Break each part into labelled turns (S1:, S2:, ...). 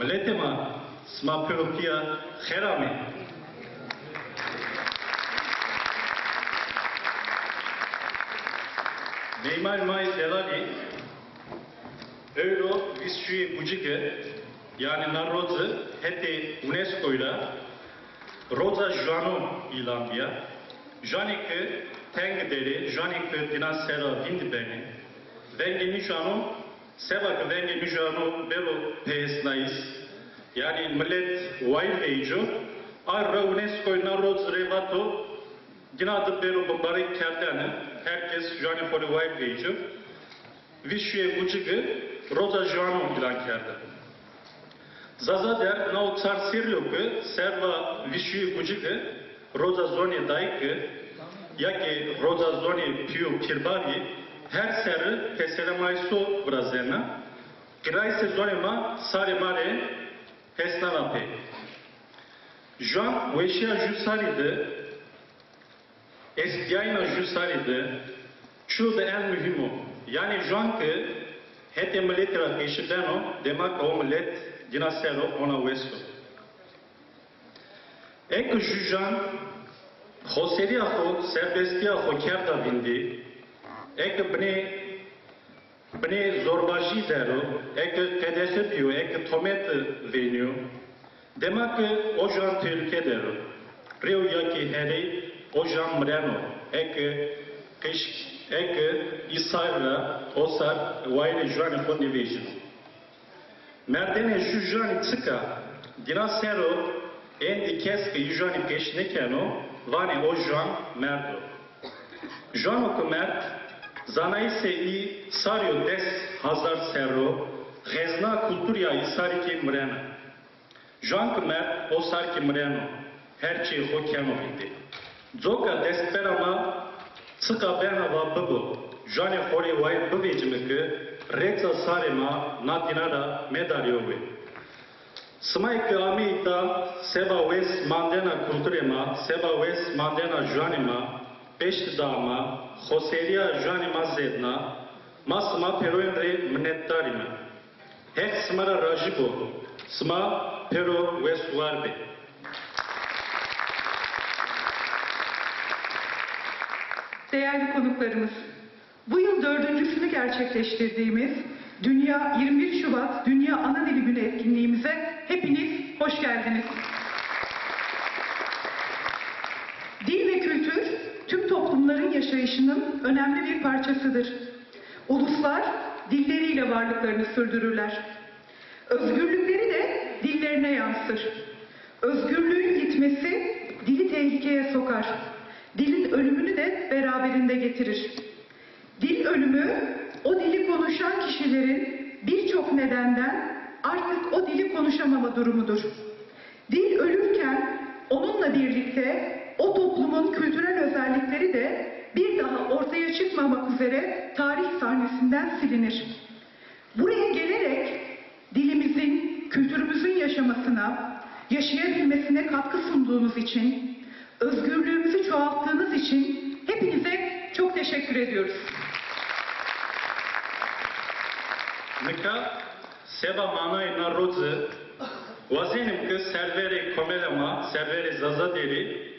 S1: Mletema sma pyropia kherame. Neymar May Delali Euro Visçuye Bucike yani Narodı hete UNESCO ile Roza Joano ilandia Janik teng deri Janik dinasera vindibeni Vengi nişano Sebak vengi nişano bero pesnais yani millet wayl ejo Arra UNESCO Narod Revato. Ginada bero bombarik kerdane. Herkes Jani Fori wayl ejo Vişüye Bucike Roza Joano ilan kerde. Zazader na otsar sirlioke serva vişuy bucike roza zoni daike yaki roza zoni piu kirbavi her ser keselemaiso brazena kiray sezonema sare mare hesnanape Jean Weşia Jusaride Estiayna Jusaride şu da en mühim o. Yani Jean ke hete milletra eşideno demak o millet dinasero ona westo. Ek jujan Hoseria ho serbestia ho kerda vindi. Ek bne bne zorbaji dero. Ek kedese piyo. Ek tomet venio. Demak o jan tehlike dero. Reo yaki heri o jan mreno. Ek kış ek isarla osar vayle juane fondi vejino. Merdene jujani tsika dinasero endi keske jujani peşnekeno vani o juan merdo. Juan oku mert zanaise i des hazar serro ghezna kulturya i sariki mrena. Juan ku mert o sarki mreno herçi ho keno bindi. Zoka desperama tsika bena va bubu. Juani hori vay bubecimiki Reța Sarema Natinara Medaliowe. Smai că amita Seba West Mandena Culturema, Seba West Mandena Pești Dama, Hoseria Joanima Zedna, Masma Peroenre Mnettarima. Hek Smara Rajibo, Sma Pero West Warbe.
S2: Değerli konuklarımız, bu yıl dördüncüsünü gerçekleştirdiğimiz Dünya 21 Şubat Dünya Ana Dili Günü etkinliğimize hepiniz hoş geldiniz. Dil ve kültür tüm toplumların yaşayışının önemli bir parçasıdır. Uluslar dilleriyle varlıklarını sürdürürler. Özgürlükleri de dillerine yansır. Özgürlüğün gitmesi dili tehlikeye sokar. Dilin ölümünü de beraberinde getirir. Dil ölümü o dili konuşan kişilerin birçok nedenden artık o dili konuşamama durumudur. Dil ölürken onunla birlikte o toplumun kültürel özellikleri de bir daha ortaya çıkmamak üzere tarih sahnesinden silinir. Buraya gelerek dilimizin, kültürümüzün yaşamasına, yaşayabilmesine katkı sunduğunuz için, özgürlüğümüzü çoğalttığınız için hepinize çok teşekkür ediyoruz.
S1: Nika Seba Manay Narodze Vazinim ki serveri komelama, serveri zazaderi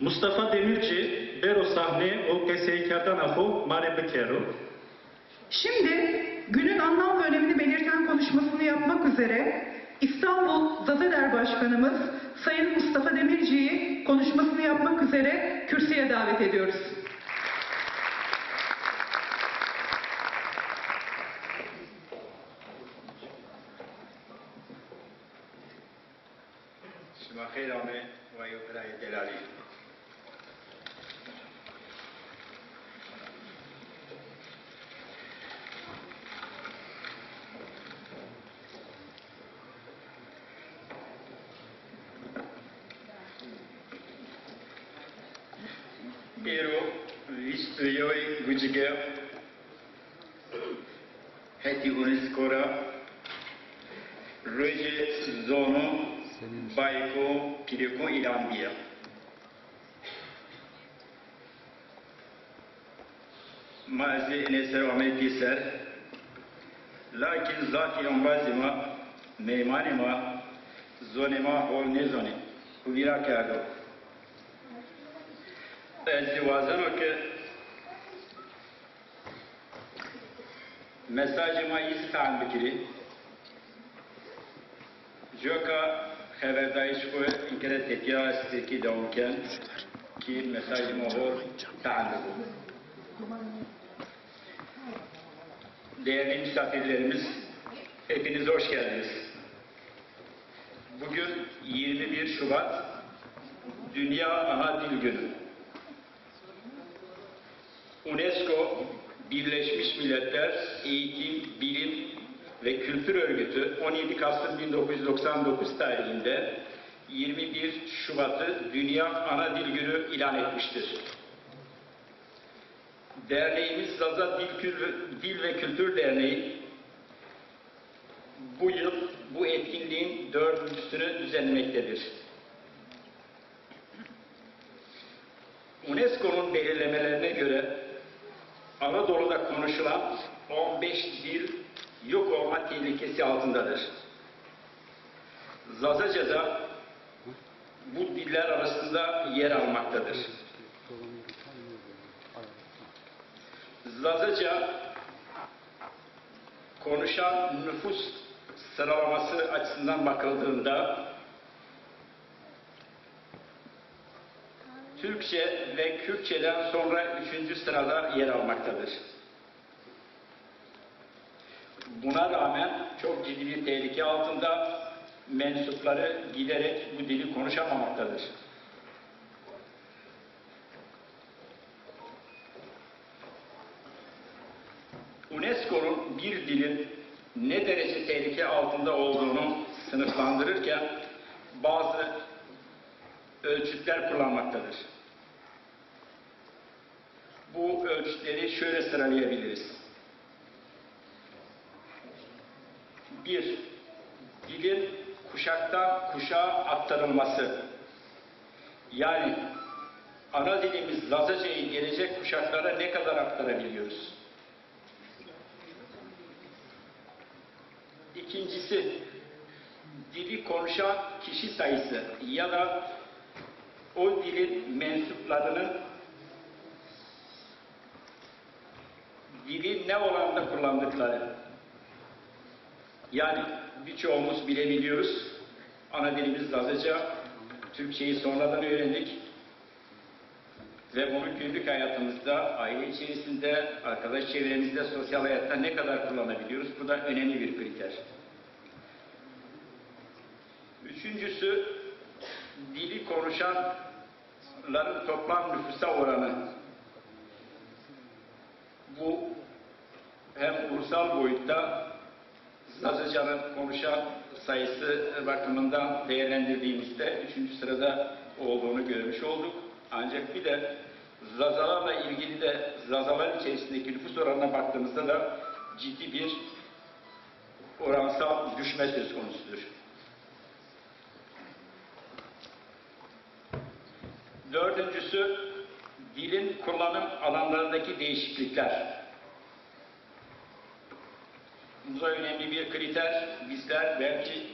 S1: Mustafa Demirci Bero sahne o keseykardan ahu mare bikero
S2: Şimdi günün anlam ve önemini belirten konuşmasını yapmak üzere İstanbul Zazeder Başkanımız Sayın Mustafa Demirci'yi konuşmasını yapmak üzere kürsüye davet ediyoruz.
S3: pero list joj gücüge heti uniskora röje zonu bayko pireko ilambiya. Mazi eneser Ahmet Diser Lakin zati ambazima meymanima zonema hol ne zoni. Kuvira kerdo. Ki mesajıma iyi stan bikiri. Joka xeberdayış ko inkere tepkiya isteki davulken ki mesajıma hor tanıdı. Değerli misafirlerimiz, hepiniz hoş geldiniz. Bugün 21 Şubat Dünya Ana Dil Günü. UNESCO Birleşmiş Milletler Eğitim, Bilim ve Kültür Örgütü 17 Kasım 1999 tarihinde 21 Şubat'ı Dünya Ana Dil Günü ilan etmiştir. Derneğimiz Zaza Dil, ve Kültür Derneği bu yıl bu etkinliğin dördüncüsünü düzenlemektedir. UNESCO'nun belirlemelerine göre Anadolu'da konuşulan 15 dil yok olma tehlikesi altındadır. Zazaca da bu diller arasında yer almaktadır. Zazaca konuşan nüfus sıralaması açısından bakıldığında Türkçe ve Kürtçeden sonra üçüncü sırada yer almaktadır. Buna rağmen çok ciddi bir tehlike altında mensupları giderek bu dili konuşamamaktadır. UNESCO'nun bir dilin ne derece tehlike altında olduğunu sınıflandırırken bazı ölçütler kullanmaktadır. Bu ölçütleri şöyle sıralayabiliriz. Bir, dilin kuşaktan kuşağa aktarılması. Yani ana dilimiz Lazaca'yı gelecek kuşaklara ne kadar aktarabiliyoruz? İkincisi, dili konuşan kişi sayısı ya da o dilin mensuplarının dili ne oranda kullandıkları. Yani birçoğumuz bilebiliyoruz. Ana dilimiz Lazca. Türkçeyi sonradan öğrendik. Ve bunu günlük hayatımızda, aile içerisinde, arkadaş çevremizde, sosyal hayatta ne kadar kullanabiliyoruz? Bu da önemli bir kriter. Üçüncüsü, dili konuşanların toplam nüfusa oranı. Bu hem ulusal boyutta Lazca'nın konuşan sayısı bakımından değerlendirdiğimizde üçüncü sırada olduğunu görmüş olduk. Ancak bir de Zazalarla ilgili de Zazalar içerisindeki nüfus oranına baktığımızda da ciddi bir oransal düşme söz konusudur. Dördüncüsü, dilin kullanım alanlarındaki değişiklikler. Bu da önemli bir kriter. Bizler belki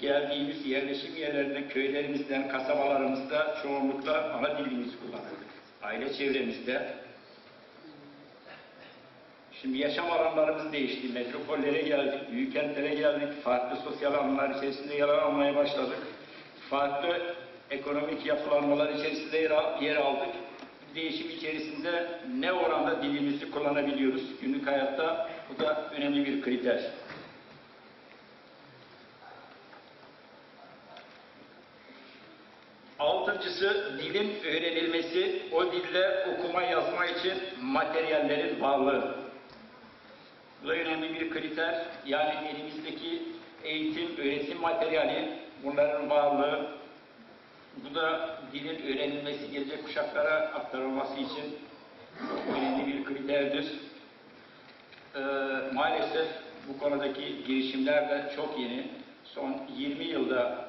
S3: geldiğimiz yerleşim yerlerinde, köylerimizden, kasabalarımızda çoğunlukla ana dilimizi kullanırdık. Aile çevremizde. Şimdi yaşam alanlarımız değişti. Metropollere geldik, büyük kentlere geldik. Farklı sosyal alanlar içerisinde yer almaya başladık. Farklı ekonomik yapılanmalar içerisinde yer, al- yer aldık. Değişim içerisinde ne oranda dilimizi kullanabiliyoruz günlük hayatta? Bu da önemli bir kriter. Altıncısı dilin öğrenilmesi, o dilde okuma yazma için materyallerin varlığı. Bu da önemli bir kriter. Yani elimizdeki eğitim, öğretim materyali, bunların varlığı. Bu da dilin öğrenilmesi, gelecek kuşaklara aktarılması için çok önemli bir kriterdir. Ee, maalesef bu konudaki girişimler de çok yeni. Son 20 yılda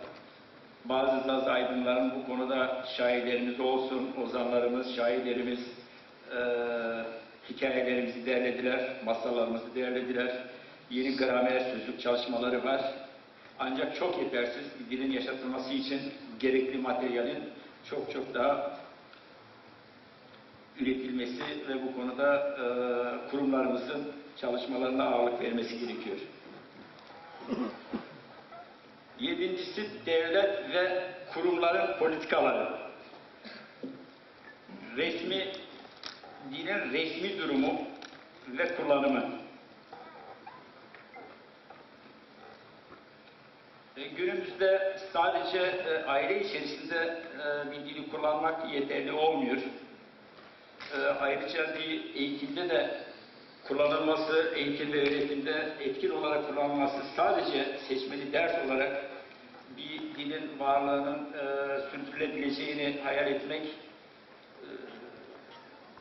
S3: bazı zaz aydınların bu konuda şairlerimiz olsun, ozanlarımız, şairlerimiz eee hikayelerimizi derlediler, masallarımızı derlediler. yeni gramer, sözlük çalışmaları var. Ancak çok yetersiz dilin yaşatılması için gerekli materyalin çok çok daha üretilmesi ve bu konuda e, kurumlarımızın çalışmalarına ağırlık vermesi gerekiyor. Yedincisi devlet ve kurumların politikaları. Resmi, dinin resmi durumu ve kullanımı. E, Günümüzde sadece e, aile içerisinde e, bir dili kullanmak yeterli olmuyor. E, Ayrıca bir eğitimde de kullanılması, eğitim ve öğretimde etkin olarak kullanılması sadece seçmeli ders olarak bir dilin varlığının e, sürdürülebileceğini hayal etmek e,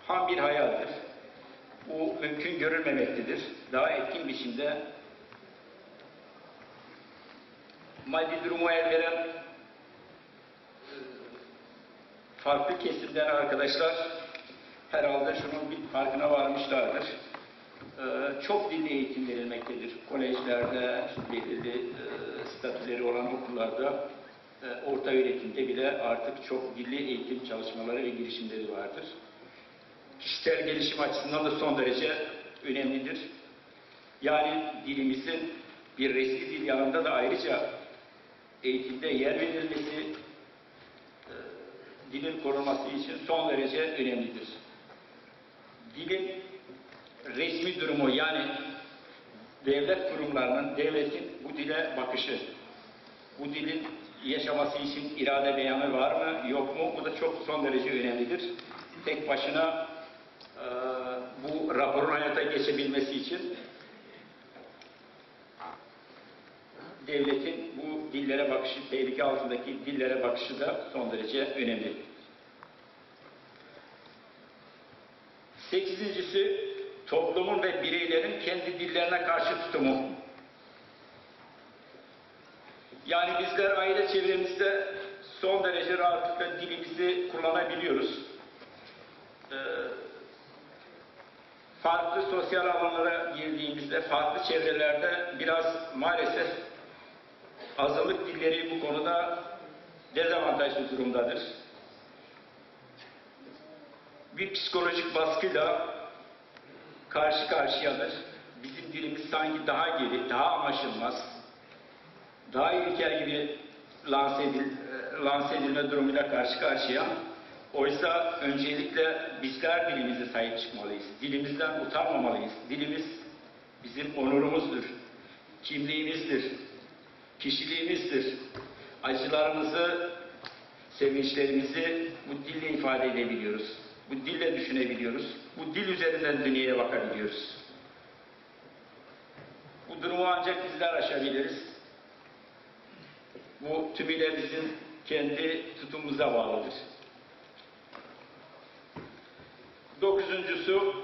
S3: ham bir hayaldir. Bu mümkün görülmemektedir. Daha etkin biçimde maddi durumu el veren e, farklı kesimden arkadaşlar herhalde şunun bir farkına varmışlardır. E, Çok dilli eğitim verilmektedir. Kolejlerde, belirli e, statüleri olan okullarda, orta öğretimde bile artık çok dilli eğitim çalışmaları ve girişimleri vardır. Kişisel gelişim açısından da son derece önemlidir. Yani dilimizin bir resmi dil yanında da ayrıca eğitimde yer verilmesi, e, dilin korunması için son derece önemlidir. Dilin resmi durumu yani devlet kurumlarının, devletin bu dile bakışı, bu dilin yaşaması için irade beyanı var mı, yok mu? Bu da çok son derece önemlidir. Tek başına e, bu raporun hayata geçebilmesi için devletin bu dillere bakışı, tehlike altındaki dillere bakışı da son derece önemli. Sekizincisi, toplumun ve bireylerin kendi dillerine karşı tutumu. Yani bizler aile çevremizde son derece rahatlıkla dilimizi kullanabiliyoruz. Ee, farklı sosyal alanlara girdiğimizde, farklı çevrelerde biraz maalesef azınlık dilleri bu konuda dezavantajlı durumdadır. Bir psikolojik baskıyla karşı karşıyadır. Bizim dilimiz sanki daha geri, daha anlaşılmaz, daha ilkel gibi lanse, edil, lanse edilme durumuyla karşı karşıya. Oysa öncelikle bizler dilimize sahip çıkmalıyız. Dilimizden utanmamalıyız. Dilimiz bizim onurumuzdur, kimliğimizdir, kişiliğimizdir. Acılarımızı, sevinçlerimizi bu dille ifade edebiliyoruz. Bu dille düşünebiliyoruz. Bu dil üzerinden dünyaya bakabiliyoruz. Bu durumu ancak bizler aşabiliriz. Bu tümüyle bizim kendi tutumumuza bağlıdır. Dokuzuncusu,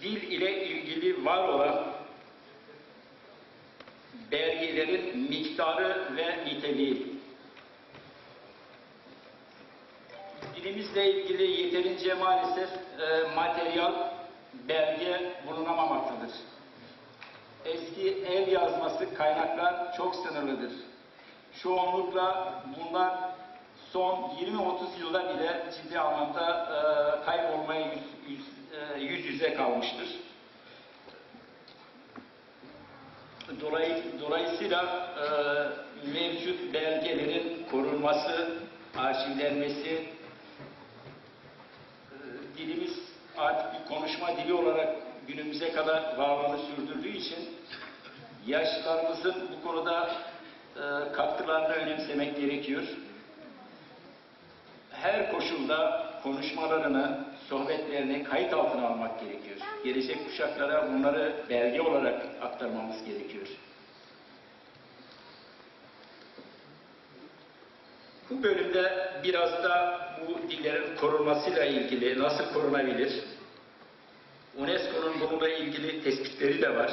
S3: dil ile ilgili var olan belgelerin miktarı ve niteliği. Dilimizle ilgili yeterince maalesef e, materyal, belge bulunamamaktadır. Eski el yazması kaynaklar çok sınırlıdır. Çoğunlukla bunlar son 20-30 yılda bile ciddi anlamda e, kaybolmaya yüz, yüz, e, yüz yüze kalmıştır. Dolay, dolayısıyla e, mevcut belgelerin korunması, arşivlenmesi, e, dilimiz artık bir konuşma dili olarak günümüze kadar varlığını sürdürdüğü için yaşlılarımızın bu konuda e, katkılarını önemsemek gerekiyor. Her koşulda konuşmalarını, sohbetlerini kayıt altına almak gerekiyor. Gelecek kuşaklara bunları belge olarak aktarmamız gerekiyor. Bu bölümde biraz da bu dillerin korunmasıyla ilgili nasıl korunabilir? UNESCO'nun bununla ilgili tespitleri de var.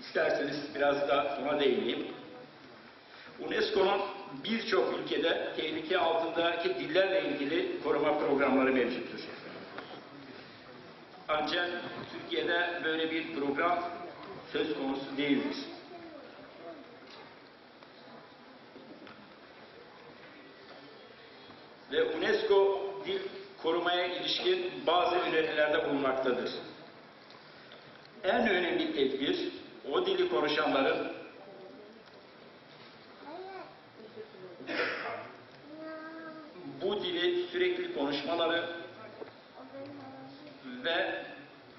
S3: İsterseniz biraz da buna değineyim. UNESCO'nun birçok ülkede tehlike altındaki dillerle ilgili koruma programları mevcuttur. Ancak Türkiye'de böyle bir program söz konusu değildir. Ve UNESCO dil korumaya ilişkin bazı önerilerde bulunmaktadır. En önemli tedbir o dili konuşanların bu dili konuşmaları ve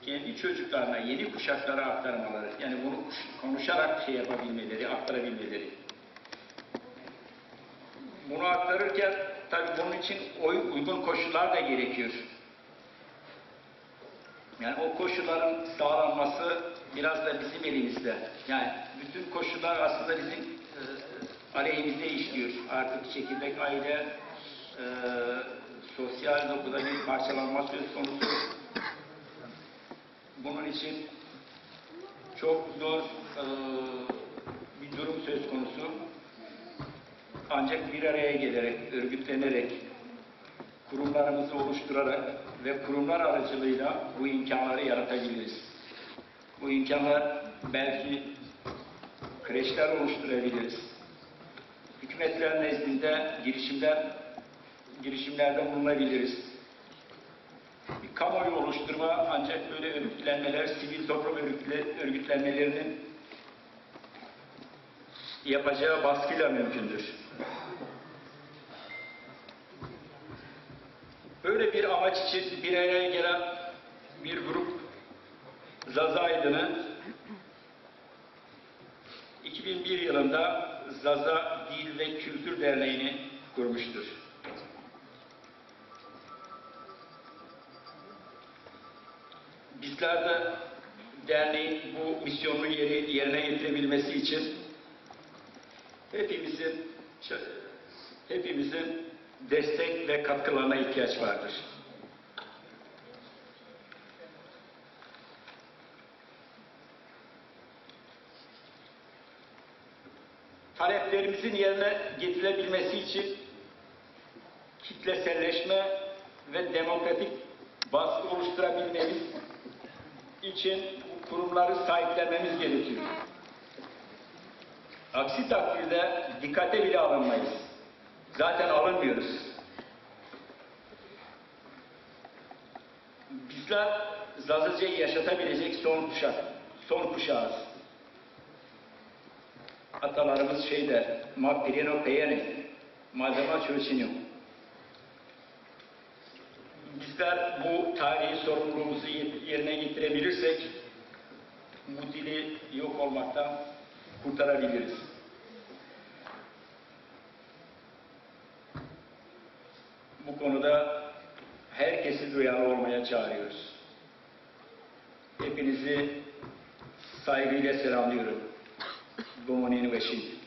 S3: kendi çocuklarına, yeni kuşaklara aktarmaları, yani bunu konuşarak şey yapabilmeleri, aktarabilmeleri. Bunu aktarırken tabii bunun için uygun koşullar da gerekiyor. Yani o koşulların sağlanması biraz da bizim elimizde. Yani bütün koşullar aslında bizim e, aleyhimize işliyor. Artık çekirdek aile, e, sosyal dokuda bir parçalanma söz konusu. Bunun için çok zor e, bir durum söz konusu. Ancak bir araya gelerek, örgütlenerek, kurumlarımızı oluşturarak ve kurumlar aracılığıyla bu imkanları yaratabiliriz. Bu imkanlar belki kreşler oluşturabiliriz. Hükümetler nezdinde girişimler, girişimlerde bulunabiliriz. Bir kamuoyu oluşturma ancak böyle örgütlenmeler, sivil toplum örgütle- örgütlenmelerinin yapacağı baskıyla mümkündür. Böyle bir amaç için bir araya gelen bir grup Zaza Aydın'ı 2001 yılında Zaza Dil ve Kültür Derneği'ni kurmuştur. Bizler de derneğin bu misyonunu yeri- yerine getirebilmesi için hepimizin hepimizin destek ve katkılarına ihtiyaç vardır. Taleplerimizin yerine getirilebilmesi için kitleselleşme ve demokratik baskı oluşturabilmemiz için kurumları sahiplenmemiz gerekiyor. Aksi takdirde dikkate bile alınmayız. Zaten alınmıyoruz. Bizler Zazıcı'yı yaşatabilecek son kuşak, son kuşağız. Atalarımız şey der, ma peyene, malzeme çölçiniyor. Bizler bu tarihi sorumluluğumuzu yerine getirebilirsek, bu dili yok olmaktan kurtarabiliriz. Bu konuda herkesi duyarlı olmaya çağırıyoruz. Hepinizi saygıyla selamlıyorum. Bomonin ve şimdi.